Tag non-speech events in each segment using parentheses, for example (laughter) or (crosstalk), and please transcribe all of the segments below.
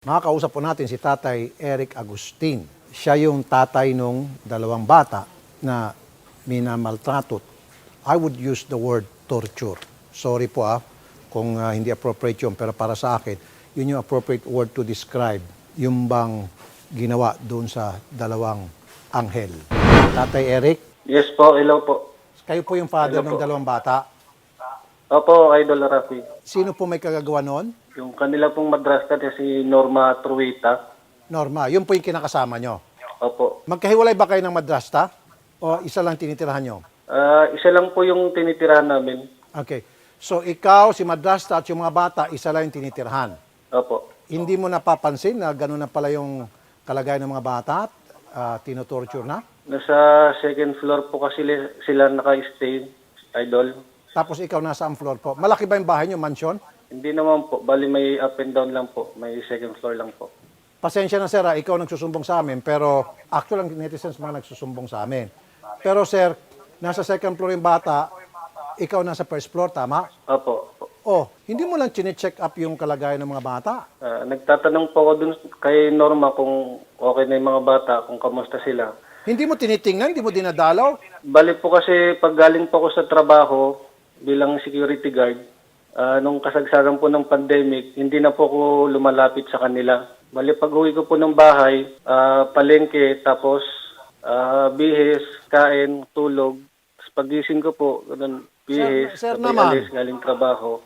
Makakausap po natin si Tatay Eric Agustin. Siya yung tatay nung dalawang bata na minamaltrato. I would use the word torture. Sorry po ah, kung ah, hindi appropriate yun, pero para sa akin, yun yung appropriate word to describe yung bang ginawa doon sa dalawang anghel. Tatay Eric, Yes po, hello po. kayo po yung father ng Hello po. dalawang bata. Opo, Idol Rafi. Sino po may kagagawa noon? Yung kanila pong madrasta niya si Norma Truita. Norma, yun po yung kinakasama nyo. Opo. Magkahiwalay ba kayo ng madrasta? O isa lang tinitirahan nyo? Ah, isa lang po yung tinitirahan namin. Okay. So ikaw, si madrasta at yung mga bata, isa lang yung tinitirhan. Opo. Hindi mo napapansin na gano'n na pala yung kalagayan ng mga bata at ah, tinotorture na? Nasa second floor po kasi li- sila naka-stay, Idol. Tapos ikaw nasa ang floor po. Malaki ba yung bahay nyo, mansion? Hindi naman po, bali may up and down lang po. May second floor lang po. Pasensya na sir, ah, ikaw nagsusumbong sa amin, pero actual ang netizens mga nagsusumbong sa amin. Pero sir, nasa second floor yung bata, ikaw nasa first floor, tama? Opo. opo. Oh, hindi mo lang chine-check up yung kalagayan ng mga bata. Ah, nagtatanong po ako dun kay Norma kung okay na yung mga bata, kung kamusta sila. Hindi mo tinitingnan, hindi mo dinadalaw. Bali po kasi pag galing po ako sa trabaho bilang security guard, ah, nung kasagsagan po ng pandemic, hindi na po ako lumalapit sa kanila. Bali pag uwi ko po ng bahay, ah, palengke, tapos ah, bihis, kain, tulog. Tapos pagising ko po, ganun, bihis, Sir- sir naman. alis, galing trabaho.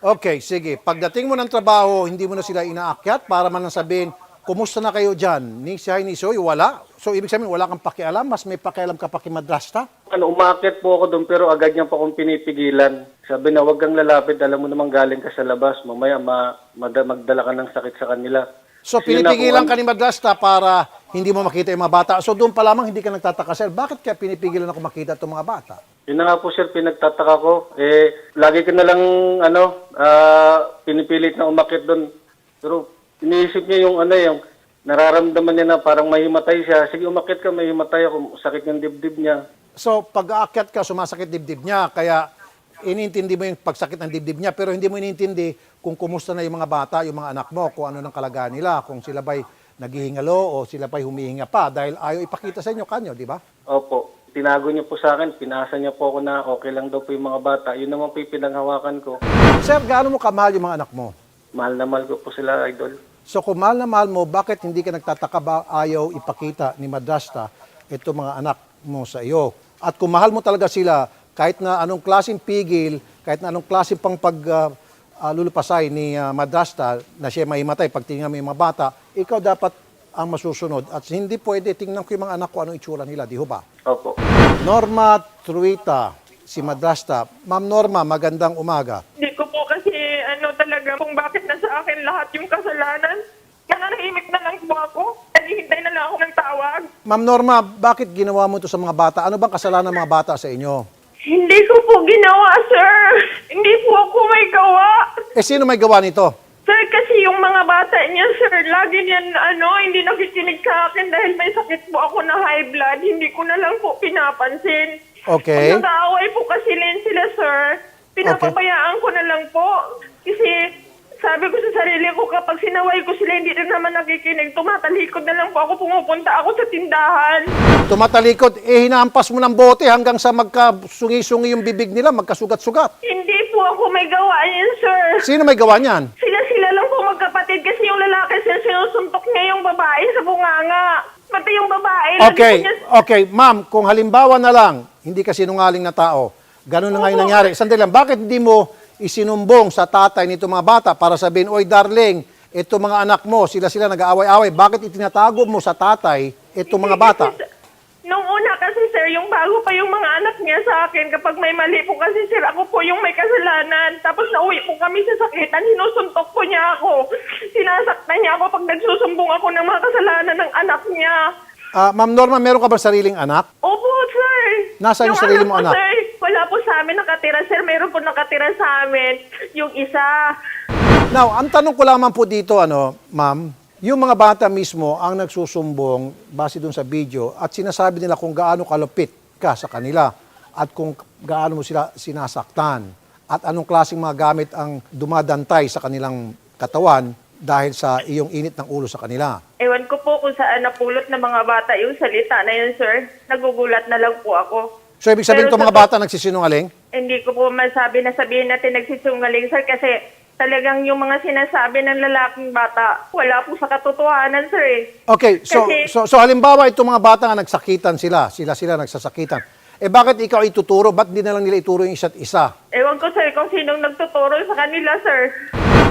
Okay, sige. Pagdating mo ng trabaho, hindi mo na sila inaakyat para man lang sabihin, kumusta na kayo dyan? Ni Sihay, ni Soy, wala. So, ibig sabihin, wala kang pakialam, mas may pakialam ka pa kay madrasta. Ano, umakit po ako doon pero agad niya po akong pinipigilan. Sabi na, wag kang lalapit, alam mo namang galing ka sa labas. Mamaya ma, mada- magdala ka ng sakit sa kanila. So, na pinipigilan ka ni madrasta para hindi mo makita yung mga bata. So, doon pa lamang hindi ka nagtataka, sir. Bakit kaya pinipigilan ako makita itong mga bata? Yun na nga po sir, pinagtataka ko. Eh, lagi ko na lang, ano, ah, pinipilit na umakit doon. Pero iniisip niya yung ano, yung nararamdaman niya na parang mahimatay siya. Sige, umakit ka, mahimatay ako. Sakit ng dibdib niya. So, pag aakyat ka, sumasakit dibdib niya. Kaya, inintindi mo yung pagsakit ng dibdib niya, pero hindi mo inintindi kung kumusta na yung mga bata, yung mga anak mo, kung ano ng kalagayan nila, kung sila ba'y naghihingalo o sila ba'y humihinga pa dahil ayaw ipakita sa inyo kanyo, di ba? Opo. Tinago niya po sa akin, pinasa niya po ako na okay lang daw po yung mga bata. Yun naman po yung pinanghawakan ko. Sir, gaano mo kamahal yung mga anak mo? Mahal na mahal ko po sila, idol. So kung mahal na mahal mo, bakit hindi ka nagtataka ba ayaw ipakita ni Madrasta ito mga anak mo sa iyo? At kung mahal mo talaga sila, kahit na anong klaseng pigil, kahit na anong klaseng pang pag ah, ah, lulupasay ni ah, Madrasta na siya mahimatay pag tingnan mo yung mga bata, ikaw dapat ang masusunod. At hindi pwede tingnan ko yung mga anak ko anong itsura nila, di ho ba? Opo. Norma Truita, si Madrasta. Ma'am Norma, magandang umaga. Hindi ko ano talaga kung bakit nasa akin lahat yung kasalanan. Nananahimik na lang po ako. Naghihintay na lang ako ng tawag. Ma'am Norma, bakit ginawa mo ito sa mga bata? Ano bang kasalanan ng mga bata sa inyo? Hindi ko po ginawa, sir. Hindi po ako may gawa. Eh, sino may gawa nito? Sir, kasi yung mga bata niya, sir, lagi niyan, ano, hindi nakikinig sa akin dahil may sakit po ako na high blood. Hindi ko na lang po pinapansin. Okay. Pag nag-aaway po kasi rin sila, sir, pinapabayaan ko na lang po. Kasi sabi ko sa sarili ko, kapag sinaway ko sila, hindi rin naman nakikinig. Tumatalikod na lang po ako, pumupunta ako sa tindahan. Tumatalikod, eh hinaampas mo ng bote hanggang sa magkasungi-sungi yung bibig nila, magkasugat-sugat. Hindi po ako may gawa yan, sir. Sino may gawa niyan? Sila-sila lang po magkapatid kasi yung lalaki, sir, sinusuntok niya yung babae sa bunganga. Pati yung babae, lagi Okay, po niya... okay, ma'am, kung halimbawa na lang, hindi ka sinungaling na tao, ganun na nga yung nangyari. Sandali lang, bakit hindi mo isinumbong sa tatay nito mga bata para sabihin, Oy darling, ito mga anak mo, sila-sila nag-aaway-away, bakit itinatago mo sa tatay itong mga bata? Nung una kasi sir, yung bago pa yung mga anak niya sa akin, kapag may mali po kasi sir, ako po yung may kasalanan. Tapos nauwi po kami sa sakitan, hinusuntok po niya ako. Sinasaktan niya ako pag nagsusumbong ako ng mga kasalanan ng anak niya. Ah, ma'am Norma, meron ka ba sariling anak? Opo, sir. Nasaan yung sarili mo, ko, anak? Sir, amin nakatira, sir. Meron po nakatira sa amin. Yung isa. Now, ang tanong ko lamang po dito, ano, ma'am, yung mga bata mismo ang nagsusumbong base dun sa video at sinasabi nila kung gaano kalupit ka sa kanila at kung gaano mo sila sinasaktan at anong klaseng mga gamit ang dumadantay sa kanilang katawan dahil sa iyong init ng ulo sa kanila. Ewan ko po kung saan napulot ng mga bata yung salita na yun, sir. Nagugulat na lang po ako. So ibig sabihin Pero itong mga sa- bata nagsisinungaling? Hindi ko po masabi na sabihin natin nagsisungaling, sir, kasi talagang yung mga sinasabi ng lalaking bata, wala po sa katotohanan, sir, eh. Okay, so, Kasi- so, so halimbawa itong mga bata nga nagsakitan sila, sila sila nagsasakitan. Eh bakit ikaw ituturo? Ba't di na lang nila ituro yung isa't isa? Ewan ko, sir, kung sinong nagtuturo sa kanila, sir.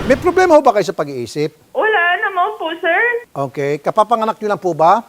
May problema ho ba kayo sa pag-iisip? Wala naman po, sir. Okay, kapapanganak nyo lang po ba?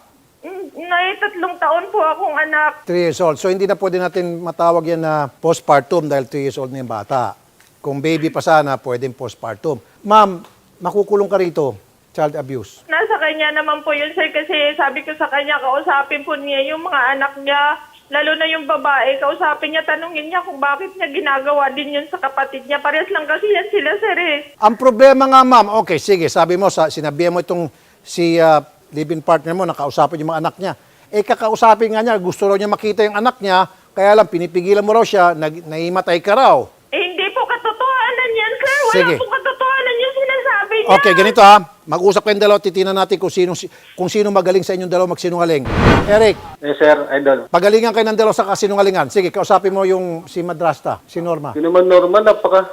Nay, tatlong taon po akong anak. 3 years old. So hindi na pwede natin matawag yan na postpartum dahil 3 years old na yung bata. Kung baby pa sana, pwedeng postpartum. Ma'am, makukulong ka rito. Child abuse. Nasa kanya naman po yun, sir, kasi sabi ko sa kanya, kausapin po niya yung mga anak niya, lalo na yung babae, kausapin niya, tanungin niya kung bakit niya ginagawa din yun sa kapatid niya. Parehas lang kasi yan sila, sir, eh. Ang problema nga, ma'am, okay, sige, sabi mo, sa, sinabihan mo itong si ah, live-in partner mo, nakausapin yung mga anak niya. Eh, kakausapin nga niya, gusto raw niya makita yung anak niya, kaya lang, pinipigilan mo raw siya, nag, naimatay ka raw. Eh, hindi po katotohanan yan, sir. Wala Sige. po katotohanan yung sinasabi niya. Okay, ganito ha. Mag-usap kayong dalawa, titinan natin kung sino, kung sino magaling sa inyong dalawa magsinungaling. Eric, Yes, sir, idol. pagalingan kayo ng dalawa sa kasinungalingan. Sige, kausapin mo yung si Madrasta, si Norma. Yun naman, Norman, napaka,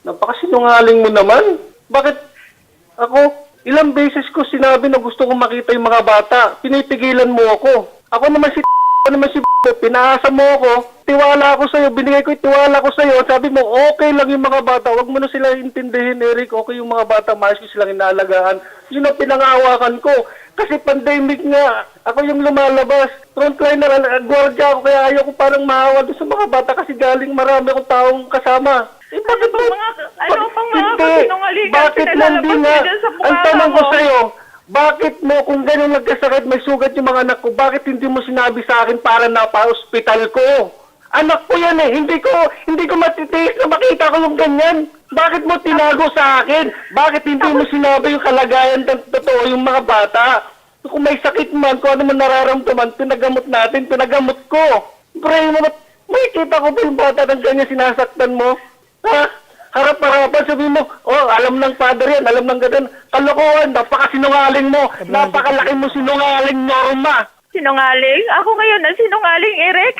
napakasinungaling mo naman. Bakit ako, ilang beses ko sinabi na gusto kong makita yung mga bata. Pinipigilan mo ako. Ako naman si (laughs) ako naman si (laughs) pinaasa mo ako. Tiwala ako sa'yo. Binigay ko yung tiwala ko sa'yo. Sabi mo, okay lang yung mga bata. Huwag mo na sila intindihin, Eric. Okay yung mga bata. Maayos ko silang inaalagaan. Yun ang pinangawakan ko. Kasi pandemic nga. Ako yung lumalabas. Frontliner, gwardiya ako. Kaya ayaw ko parang mahawa doon sa mga bata kasi galing marami akong taong kasama. Eh, bakit pang mo- mga- ano pang mga kasinungalingan Bakit dyan sa Ang tanong ko sa'yo, bakit mo, kung gano'n nagkasakit, may sugat yung mga anak ko, bakit hindi mo sinabi sa akin para napa-hospital ko? Anak ko yan eh. Hindi ko, hindi ko matitiis na makita ko yung ganyan. Bakit mo tinago sa akin? Bakit hindi mo sinabi yung kalagayan ng totoo yung mga bata? Kung may sakit man, kung ano man nararamdaman, pinagamot natin, pinagamot ko. Mo, may kita ko ba yung bata ng ganyan sinasaktan mo? Ha? Harap-harapan, sabi mo, oh, alam ng father yan, alam ng ganun. Kalokohan, napakasinungaling mo. Napakalaki mo sinungaling, Norma. Sinungaling? Ako ngayon ang sinungaling, Eric.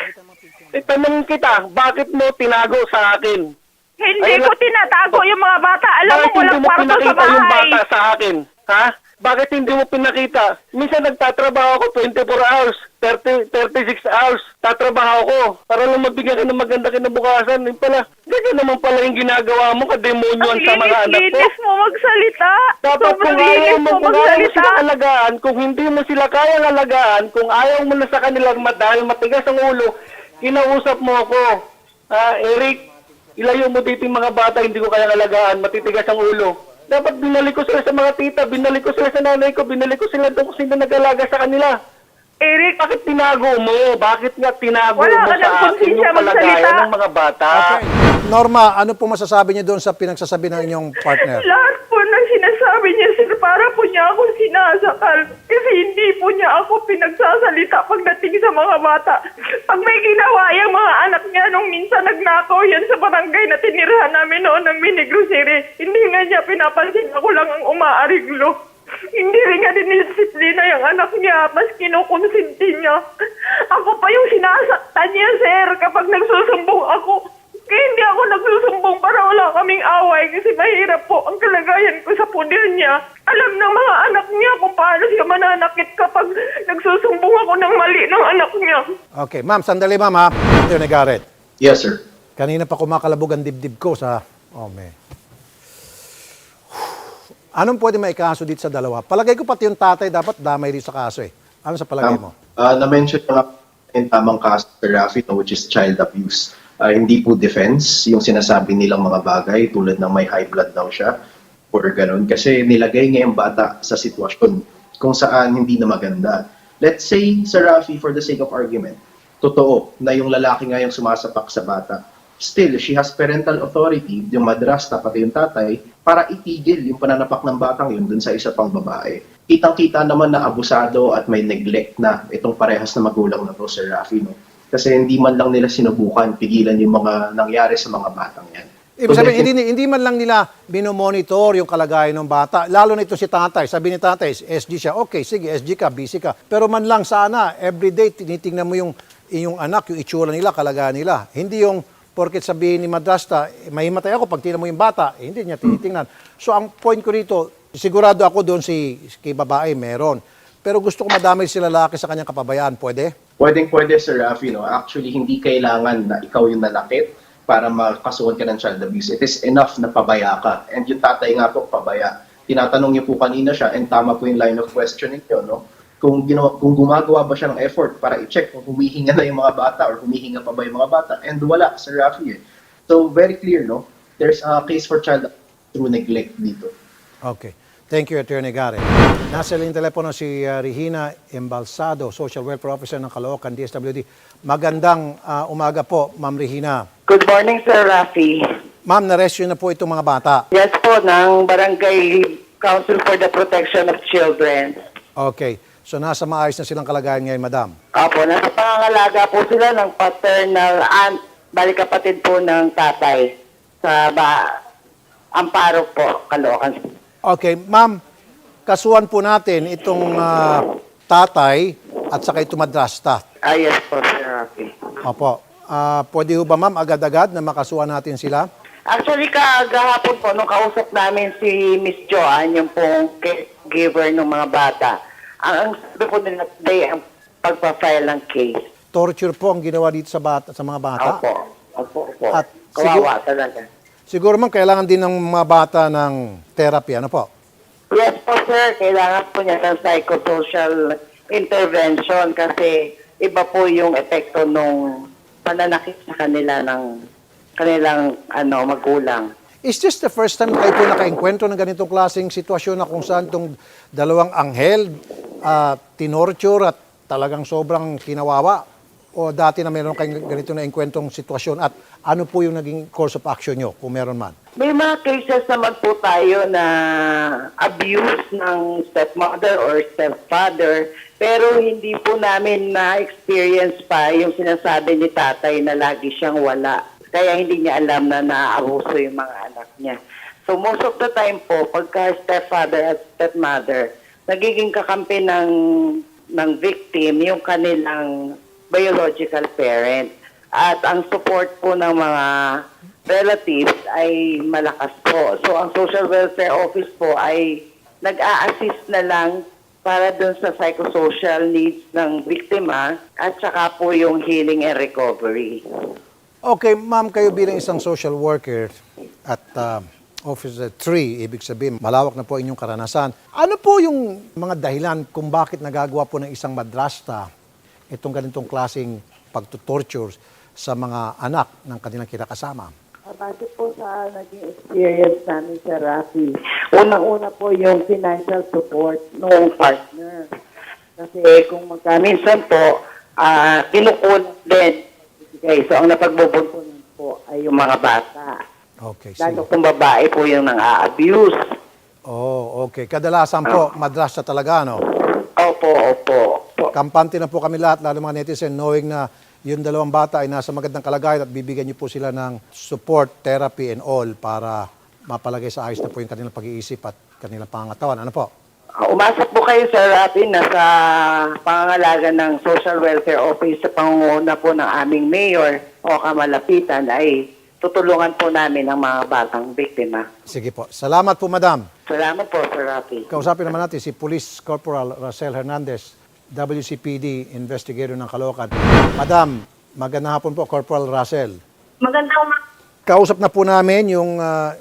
Itanong kita, bakit mo tinago sa akin? Hindi Ayun ko na- tinatago yung mga bata. Alam mo, Bakit hindi walang mo kwarto sa pinakita yung bahay. bata sa akin? Ha? Bakit hindi mo pinakita? Minsan nagtatrabaho ako 24 hours, 30, 36 hours. Tatrabaho ko para lang mabigyan ka ng maganda kinabukasan. Yung pala, ganyan naman pala yung ginagawa mo, kademonyoan Ang sa mga anak ko. linis-linis mo magsalita. Dapat Sobrang kung ayaw linis mo, mo kung ayaw mo magsalita. sila alagaan, kung hindi mo sila kayang alagaan, kung ayaw mo na sa kanilang mat- dahil matigas ang ulo, kinausap mo ako. Ah, Eric, ilayo mo dito yung mga bata, hindi ko kayang alagaan, matitigas ang ulo. Dapat binalik ko sila sa mga tita, binalik ko sila sa nanay ko, binalik ko sila doon kung sino nag-alaga sa kanila. Eric, Bakit tinago mo? Bakit nga tinago Wala mo ka ng sa akin konsensya yung kalagayan magsalita. ng mga bata? Okay. Norma, ano po masasabi niyo doon sa pinagsasabi ng inyong partner? lahat po ng sinasabi niya, sir, para po niya ako sinasakal. Kasi hindi po niya ako pinagsasalita pagdating sa mga bata. Pag may ginawa yung mga minsan nagnakaw yan sa barangay na tinirahan namin noon ng mini grocery, hindi nga niya pinapansin ako lang ang umaariglo. Hindi rin nga dinidisiplina yung anak niya, mas kinukonsinti niya. Ako pa yung sinasaktan niya, sir, kapag nagsusumbong ako. Kaya hindi ako nagsusumbong para wala kaming away kasi mahirap po ang kalagayan ko sa puder niya. Alam ng mga anak niya kung paano siya mananakit kapag nagsusumbong ako ng mali ng anak niya. Okay, ma'am, sandali ma'am ha. Attorney Garrett, Yes, sir. kanina pa kumakalabog ang dibdib ko sa... Oh, may. (sighs) Anong pwede may kaso dito sa dalawa? Palagay ko pati yung tatay dapat damay rin sa kaso eh. Ano sa palagay mo? Uh, na-mention ko nga yung tamang kaso, Sir Rafi, no, which is child abuse. Ah, hindi po defense yung sinasabi nilang mga bagay tulad ng may high blood daw siya or ganun. Kasi nilagay niya yung bata sa sitwasyon kung saan hindi na maganda. Let's say, Sir Rafi, for the sake of argument, totoo na yung lalaki nga yung sumasapak sa bata. Still, she has parental authority, yung madrasta, pati yung tatay, para itigil yung pananapak ng batang yun dun sa isa pang babae. Kitang-kita naman na abusado at may neglect na itong parehas na magulang na to, Sir Rafi. No? Kasi hindi man lang nila sinubukan pigilan yung mga nangyari sa mga batang yan. Ibig sabihin, hindi, hindi man lang nila binomonitor yung kalagayan ng bata. Lalo na ito si tatay. Sabi ni tatay, SG siya. Okay, sige, SG ka, busy ka. Pero man lang sana, everyday, tinitingnan mo yung yung anak, yung itsura nila, kalagayan nila. Hindi yung porket sabihin ni Madrasta, eh, mahimatay ako pag tingnan mo yung bata, eh, hindi niya tinitingnan. So ang point ko rito, sigurado ako doon si kay babae meron. Pero gusto ko madamay sila lalaki sa kanyang kapabayaan. Pwede? Pwedeng pwede, Sir Rafi, no? Actually, hindi kailangan na ikaw yung nalakit para makasuhan ka ng child abuse. It is enough na pabaya ka. And yung tatay nga po, pabaya. Tinatanong niyo po kanina siya, and tama po yung line of questioning niyo, no? Kung, ginawa, kung gumagawa ba siya ng effort para i-check kung humihinga na yung mga bata or humihinga pa ba yung mga bata. And wala, Sir Rafi. Eh. So, very clear, no? There's a case for child through neglect dito. Okay. Thank you, Attorney Gare. Nasa linyang telepono si uh, Regina Embalsado, Social Welfare Officer ng Caloocan, DSWD. Magandang uh, umaga po, Ma'am Regina. Good morning, Sir Rafi. Ma'am, na-rescue na po itong mga bata. Yes po, ng Barangay Council for the Protection of Children. Okay. So nasa maayos na silang kalagayan ngayon, Madam. Opo, nasa pangangalaga po sila ng paternal aunt, balik kapatid po ng tatay sa ba Amparo po, Caloocan. Okay, Ma'am, kasuhan po natin itong uh, tatay at saka itong madrasta. Ah, yes po, Sir Rafi. Opo. Ah, pwede ho ba, Ma'am, agad-agad na makasuhan natin sila? Actually, kagahapon po, nung kausap namin si Miss Joanne, yung pong caregiver ng mga bata, ang, ang sabi po nila today, ang pagpa-file ng case. Torture po ang ginawa dito sa, bata, sa mga bata. Opo. Opo, opo. At Kawawa talaga. Siguro man kailangan din ng mga bata ng therapy, ano po? Yes po, sir. Kailangan po niya ng psychosocial intervention kasi iba po yung epekto nung pananakit sa kanila ng kanilang ano magulang. Is this the first time kayo po nakaengkwentro ng ganitong klaseng sitwasyon na kung saan itong dalawang anghel ah, tinorture at talagang sobrang kinawawa? O dati na meron kayong ganito na enkwentong sitwasyon at ano po yung naging course of action nyo kung meron man? May mga cases naman po tayo na abuse ng stepmother or stepfather pero hindi po namin na-experience pa yung sinasabi ni tatay na lagi siyang wala. Kaya hindi niya alam na naaabuso yung mga anak niya. So most of the time po, pagka stepfather at stepmother, nagiging kakampi ng, ng victim yung kanilang biological parent. At ang support po ng mga relatives ay malakas po. So ang social welfare office po ay nag-a-assist na lang para dun sa psychosocial needs ng biktima at saka po yung healing and recovery. Okay, ma'am, kayo bilang isang social worker at ah, Officer 3, ibig sabihin, malawak na po inyong karanasan. Ano po yung mga dahilan kung bakit nagagawa po ng isang madrasta itong ganitong klaseng pagtutorture sa mga anak ng kanilang kinakasama? Base po sa naging experience namin sa Rafi, unang-una po yung financial support ng partner. Kasi kung magkaminsan po, ah kinukulang din. Okay, so ang napagbubuntunan po ay yung mga bata. Okay, Lalo sige. kung babae po yung nang-a-abuse. Oh, okay. Kadalasan po, madrasta talaga, no? Opo, opo. opo. Kampante na po kami lahat, lalo mga netizen, knowing na yung dalawang bata ay nasa magandang kalagayan at bibigyan niyo po sila ng support, therapy, and all para mapalagay sa ayos na po yung kanilang pag-iisip at kanilang pangangatawan. Ano po? Ah, Umasok po kayo sa Rafi na sa pangangalaga ng Social Welfare Office sa pangunguna po ng aming mayor o kamalapitan ay tutulungan po namin ang mga batang biktima. Sige po. Salamat po, madam. Salamat po, Sir Rafi. Kausapin naman natin si Police Corporal Racel Hernandez, WCPD investigator ng Caloocan. Madam, magandang hapon po, Corporal Racel. Magandang umaga. Kausap na po namin yung ah,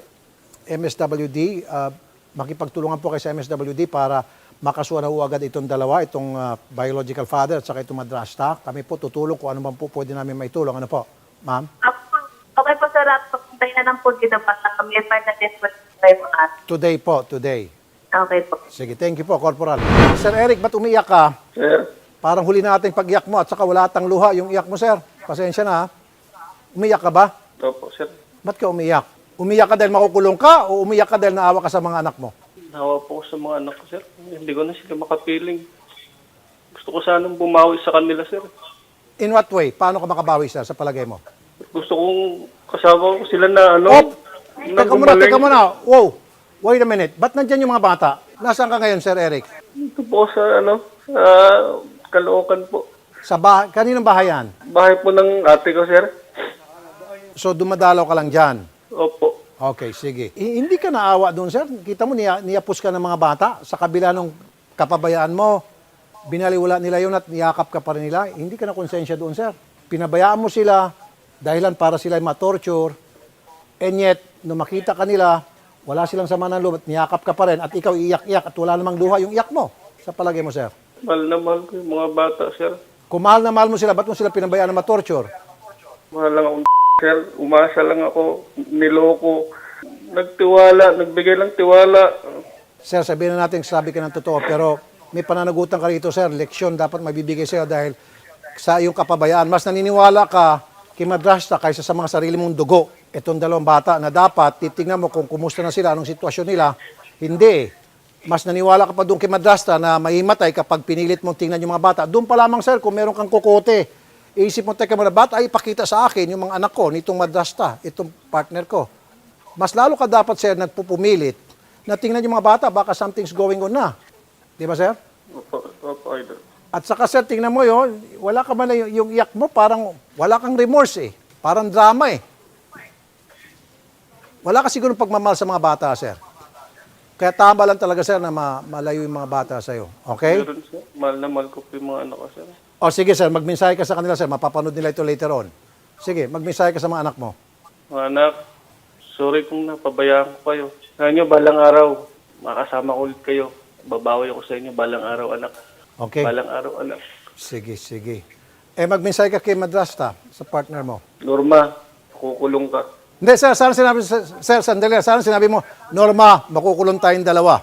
MSWD. ah, makipagtulungan po kayo sa MSWD para makasuha na agad itong dalawa, itong ah, biological father at saka itong madrasta. Kami po tutulong kung ano man po pwede namin maitulong. Ano po, ma'am? Ako At papuntay na lang po dito para kami pa na din po tayo mga Today po, today. Okay po. Sige, thank you po, Corporal. Sir Eric, ba't umiyak ka? Sir, Parang huli natin pag-iyak mo at saka wala tang luha yung iyak mo, sir. Pasensya na, ha? Umiyak ka ba? ito po, sir. Ba't ka umiyak? Umiyak ka dahil makukulong ka o umiyak ka dahil naawa ka sa mga anak mo? Nawa po ko sa mga anak ko, sir. Hindi ko na sila makapiling. Gusto ko sanang bumawi sa kanila, sir. In what way? Paano ka makabawi, sir, sa palagay mo? Gusto kong kasama ko sila na ano. Op! Teka muna, teka muna. Wow, wait a minute. Ba't nandyan yung mga bata? Nasaan ka ngayon, Sir Eric? Ito po sa ano, sa Caloocan po. Sa bahay, kaninong bahay yan? Bahay po ng ate ko, sir. So dumadalaw ka lang dyan. Opo. Okay, sige. I- hindi ka naawa doon, sir. Kita mo, niya, niyapos ka ng mga bata sa kabila ng kapabayaan mo. Binaliwala nila yun at niyakap ka pa rin nila. Hindi ka na konsensya doon, sir. Pinabayaan mo sila dahilan para sila ma-torture. And yet, nung makita ka nila, wala silang sama ng loob at niyakap ka pa rin at ikaw iyak-iyak at wala namang luha yung iyak mo. Sa palagay mo, sir. Mahal na mahal ko yung mga bata, sir. Kung mahal na mahal mo sila, ba't mo sila pinabayaan na ma-torture? Mahal lang akong (laughs) sir. Umasa lang ako. Niloko. Nagtiwala. Nagbigay lang tiwala. Sir, sabihin na natin sabi ka ng totoo, pero may pananagutan ka rito, sir. Leksyon dapat mabibigay sa'yo dahil sa iyong kapabayaan. Mas naniniwala ka kay Madrasta kaysa sa mga sarili mong dugo. Itong dalawang bata na dapat titingnan mo kung kumusta na sila, anong sitwasyon nila. Hindi. Mas naniwala ka pa doon kay na maimatay kapag pinilit mong tingnan yung mga bata. Doon pa lamang, sir, kung meron kang kukote. Iisip mo, teka muna, ba't ay ipakita sa akin yung mga anak ko, nitong Madrasta, itong partner ko. Mas lalo ka dapat, sir, nagpupumilit na tingnan yung mga bata, baka something's going on na. Di ba, sir? Opo, opo, idol. At saka, sir, tingnan mo yun, wala ka man na yung, yung iyak mo, parang wala kang remorse eh. Parang drama eh. Wala ka siguro pagmamahal sa mga bata, sir. Kaya tama lang talaga, sir, na ma- malayo yung mga bata sa'yo. Okay? Meron, sir. Mahal na mahal ko po yung mga anak ko, sir. O sige, sir, magmensahe ka sa kanila, sir. Mapapanood nila ito later on. Sige, magmensahe ka sa mga anak mo. Mga anak, sorry kung napabayaan ko kayo. Kaya nyo, balang araw, makasama ko ulit kayo. Babawi ako sa inyo, balang araw, anak. Okay? Balang araw, anak. Sige, sige. Eh, magmensahe ka kay Madrasta, sa partner mo. Norma, kukulong ka. Hindi, sir, sana sinabi, sir, sir, sandali, sana sinabi mo, Norma, makukulong tayong dalawa.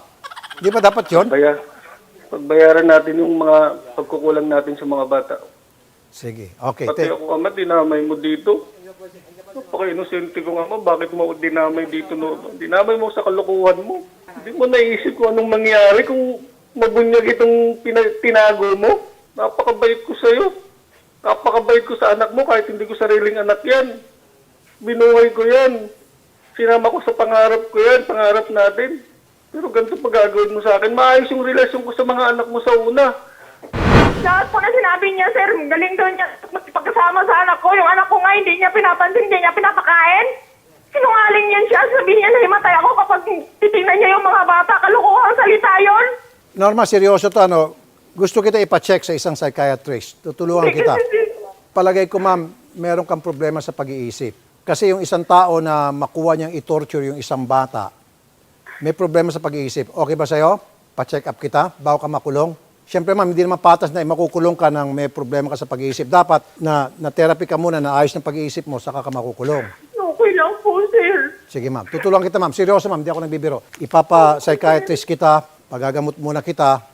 Di ba dapat yon? Kaya, pagbayaran natin yung mga pagkukulang natin sa mga bata. Sige, okay. Pati Te- ako, ama, dinamay mo dito. Napaka-inosente ko nga, ama, bakit mo ako dinamay dito, Norma? Dinamay mo sa kalokohan mo. Hindi mo naisip kung anong mangyari kung mabunyag itong tinago mo. Napakabait ko sa'yo. Napakabait ko sa anak mo kahit hindi ko sariling anak yan. Binuhay ko yan. Sinama ko sa pangarap ko yan, pangarap natin. Pero ganito pa gagawin mo sa akin. Maayos yung relasyon ko sa mga anak mo sa una. Lahat po na sinabi niya, sir, galing daw niya magpagkasama sa anak ko. Yung anak ko nga, hindi niya pinapansin, hindi niya pinapakain. Sinungaling yan siya. Sabihin niya na himatay ako kapag titingnan niya yung mga bata. Kalukuhang salita yon. Norma, seryoso to, ano? Gusto kita ipacheck sa isang psychiatrist. Tutulungan kita. Palagay ko, ma'am, meron kang problema sa pag-iisip. Kasi yung isang tao na makuha niyang i-torture yung isang bata, may problema sa pag-iisip. Okay ba sa'yo? Pa-check up kita bago ka makulong? Siyempre, ma'am, hindi naman patas na makukulong ka nang may problema ka sa pag-iisip. Dapat na, na therapy ka muna, na ayos ng pag-iisip mo, saka ka makukulong. Okay lang po, sir. Sige, ma'am. Tutulungan kita, ma'am. Seryoso, ma'am. Hindi ako nagbibiro. Ipapa-psychiatrist kita, pagagamot muna kita,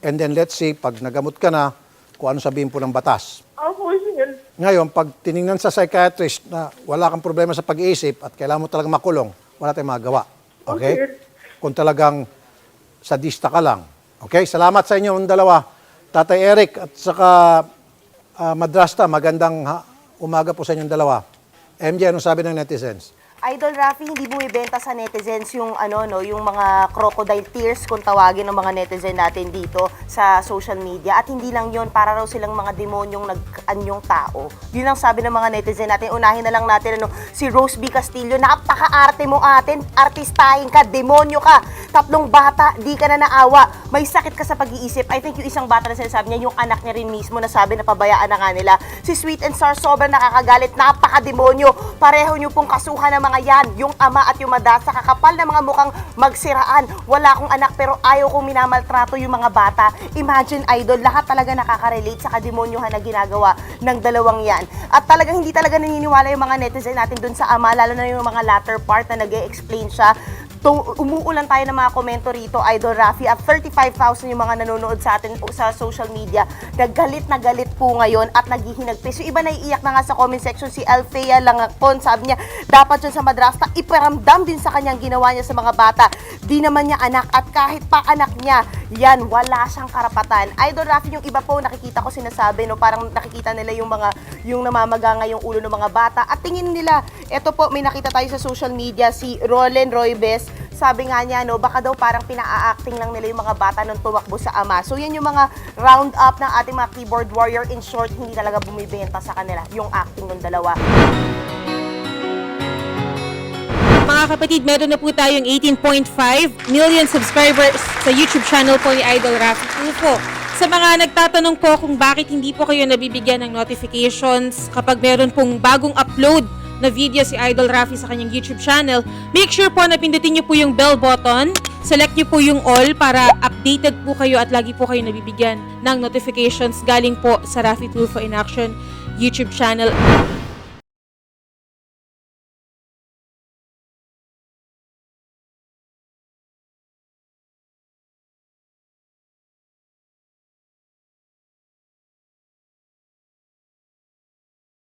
and then let's see, pag nagamot ka na, kung ano sabihin po ng batas. Ako, sir. Ngayon, pag tiningnan sa psychiatrist na wala kang problema sa pag-iisip at kailangan mo talagang makulong, wala tayong magawa. Okay? Okay. Kung talagang sadista ka lang. Okay? Salamat sa inyo, dalawa. Tatay Eric at saka ah, Madrasta, magandang umaga po sa inyong dalawa. MJ, anong sabi ng netizens? Idol Rafi, hindi bumibenta sa netizens yung ano no, yung mga crocodile tears kung tawagin ng mga netizen natin dito sa social media at hindi lang yon para raw silang mga demonyong nag-anyong tao. Yun ang sabi ng mga netizen natin. Unahin na lang natin ano, si Rose B. Castillo, napaka-arte mo atin, artistahin ka, demonyo ka. Tatlong bata, di ka na naawa. May sakit ka sa pag-iisip. I think yung isang bata na sinasabi niya, yung anak niya rin mismo na sabi na pabayaan na nga nila. Si Sweet and Sour sobrang nakakagalit, napaka-demonyo. Pareho niyo pong kasuhan ng mga yan, yung ama at yung madasa, kakapal na mga mukhang magsiraan. Wala akong anak pero ayaw kong minamaltrato yung mga bata. Imagine, idol, lahat talaga nakaka-relate sa kademonyohan na ginagawa ng dalawang yan. At talagang hindi talaga naniniwala yung mga netizen natin dun sa ama, lalo na yung mga latter part na nag explain siya to, umuulan tayo ng mga komento rito, Idol Rafi, at 35,000 yung mga nanonood sa atin sa social media. Naggalit na galit po ngayon at naghihinagpis. Yung iba naiiyak na nga sa comment section, si Alfea Langakon, sabi niya, dapat yun sa madrasta, iparamdam din sa kanyang ginawa niya sa mga bata. Di naman niya anak at kahit pa anak niya, yan, wala siyang karapatan. Idol Rafi, yung iba po nakikita ko sinasabi, no, parang nakikita nila yung mga, yung namamaga nga yung ulo ng mga bata at tingin nila, Ito po, may nakita tayo sa social media, si Roland Roybes. Sabi nga niya, no, baka daw parang pina-acting lang nila yung mga bata nung tumakbo sa ama. So, yan yung mga round up ng ating mga keyboard warrior. In short, hindi talaga bumibenta sa kanila yung acting ng dalawa. Mga kapatid, meron na po tayong 18.5 million subscribers sa YouTube channel po ni Idol Rafi Tulfo. Sa mga nagtatanong po kung bakit hindi po kayo nabibigyan ng notifications kapag meron pong bagong upload na video si Idol Rafi sa kanyang YouTube channel, make sure po na pindutin niyo po yung bell button, select niyo po yung all para updated po kayo at lagi po kayo nabibigyan ng notifications galing po sa Rafi Tulfo in Action YouTube channel.